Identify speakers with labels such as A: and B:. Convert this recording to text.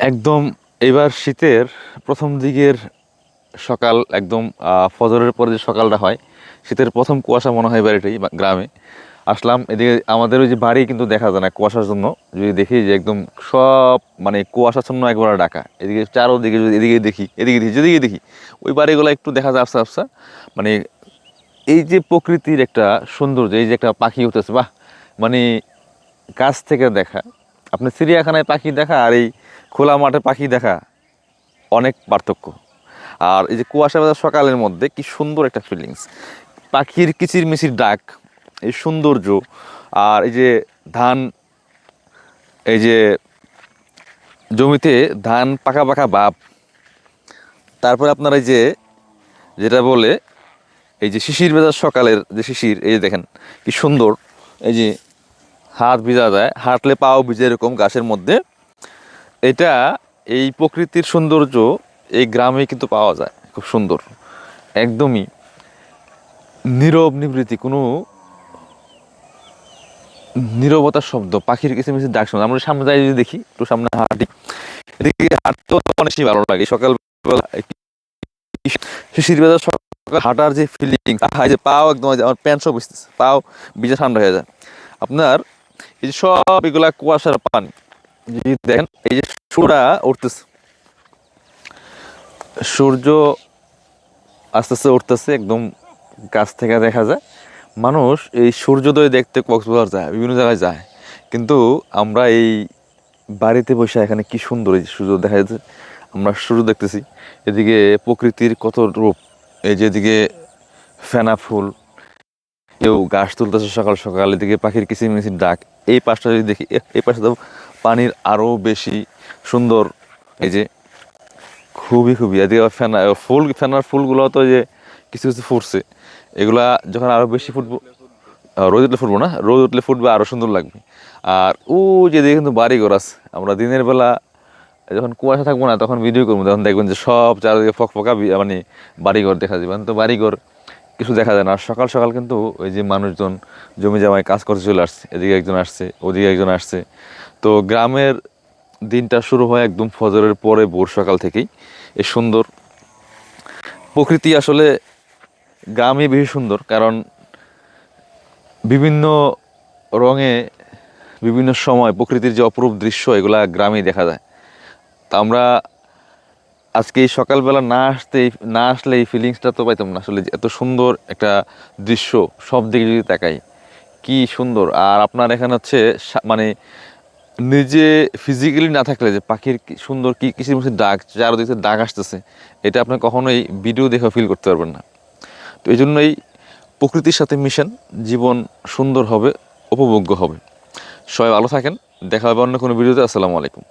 A: একদম এবার শীতের প্রথম দিকের সকাল, একদম ফজরের পরে যে সকালটা হয়, শীতের প্রথম কুয়াশা মনে হয় বাড়িটাই গ্রামে। আসলাম, এদিকে আমাদের ওই যে বাড়ি কিন্তু দেখা যায় না কুয়াশার জন্য। যদি দেখি যে একদম সব মানে কুয়াশাচ্ছন্ন একবার ডাকা এদিকে চারোদিকে যদি, এদিকে দেখি এদিকে দেখি, যেদিকে দেখি, ওই বাড়িগুলো একটু দেখা যায় আফসা আফসা মানে এই যে প্রকৃতির একটা সৌন্দর্য, এই যে একটা পাখি উঠতেছে, বাহ! মানে কাছ থেকে দেখা। আপনি চিড়িয়াখানায় পাখি দেখা আর এই খোলা মাঠে পাখি দেখা অনেক পার্থক্য। আর এই যে কুয়াশা ভেজা সকালের মধ্যে কি সুন্দর একটা ফিলিংস পাখির কিচির মিচির ডাক, এই সৌন্দর্য আর এই যে ধান, এই যে জমিতে ধান পাকা পাকা বাপ। তারপরে আপনার এই যে যেটা বলে, এই যে শিশির ভেজা সকালের যে শিশির, এই যে দেখেন কি সুন্দর। এই যে হাত ভিজা যায়, হাঁটলে পাও ভিজে এরকম গাছের মধ্যে। এটা এই প্রকৃতির সৌন্দর্য এই গ্রামে কিন্তু পাওয়া যায়, খুব সুন্দর। একদমই নীরব নিবৃত্তি কোনো নীরবতার শব্দ, পাখির কিছু মিছির ডাক শোনা। আমরা সামনে যাই, যদি দেখি, একটু সামনে হাঁটি। এদিকে হাঁটতেও তো অনেক বেশি ভালো লাগে। সকালবেলা শিশির বেলা সকাল হাঁটার যে ফিলিং যে পাও একদম আমার প্যান্ট সব পাও ভিজে ঠান্ডা হয়ে যায়। আপনার এই যে সব এগুলা কুয়াশার পানি। যদি দেখেন এই যে সূর্যটা উঠতেছে। সূর্য আস্তে আস্তে উঠতেছে একদম কাছ থেকে দেখা যায়। মানুষ এই সূর্যোদয় দেখতে কক্সবাজার যায় বিভিন্ন জায়গায় যায়। কিন্তু আমরা এই বাড়িতে বসে এখানে কি সুন্দর এই সূর্য দেখা যাচ্ছে। আমরা সূর্য দেখতেছি। এদিকে প্রকৃতির কত রূপ। এই যে এদিকে ফেনা ফুল কেউ গাছ তুলতেছে সকাল সকাল, এদিকে পাখির কিচিরমিচির ডাক। এই পাশটা যদি দেখি এই পাশটা তো পানির আরও বেশি সুন্দর। এই যে খুবই খুবই, এদিকে ফেনা ফুল, ফেনার ফুলগুলো তো যে কিছু কিছু ফুটছে। এগুলা যখন আরও বেশি ফুটবো রোদ উঠলে ফুটবো না, রোদ উঠলে ফুটবে আরও সুন্দর লাগবে। আর ও যে দিকে কিন্তু বাড়ি ঘর আছে, আমরা দিনের বেলা যখন কুয়াশা থাকব না, তখন ভিডিও করব, তখন দেখবেন যে সব চারদিকে ফক ফকা মানে বাড়িঘর দেখা যাবে। তো বাড়িঘর কিছু দেখা যায় না। আর সকাল সকাল কিন্তু ওই যে মানুষজন জমি জামায় কাজ করতে চলে আসছে। এদিকে একজন আসছে, ওদিকে একজন আসছে। তো গ্রামের দিনটা শুরু হয় একদম ফজরের পরে ভোর সকাল থেকেই। এই সুন্দর। প্রকৃতি আসলে গ্রামে বেশি সুন্দর, কারণ বিভিন্ন রঙে বিভিন্ন সময় প্রকৃতির যে অপরূপ দৃশ্য, এগুলা গ্রামেই দেখা যায়। তা আমরা আজকে এই সকালবেলা না আসতে না আসলে এই ফিলিংসটা তো পাইতাম না। আসলে এত সুন্দর একটা দৃশ্য সব দিকে যদি তাকাই, কি সুন্দর। আর আপনার এখানে হচ্ছে মানে নিজে ফিজিক্যালি না থাকলে যে পাখির সুন্দর কি কিসির মধ্যে ডাক চারদিকে ডাক আসতেছে, এটা আপনি কখনোই ভিডিও দেখে ফিল করতে পারবেন না। তো এই জন্যই প্রকৃতির সাথে মিশেন, জীবন সুন্দর হবে, উপভোগ্য হবে। সবাই ভালো থাকেন, দেখা হবে অন্য কোনো ভিডিওতে আসসালামু আলাইকুম।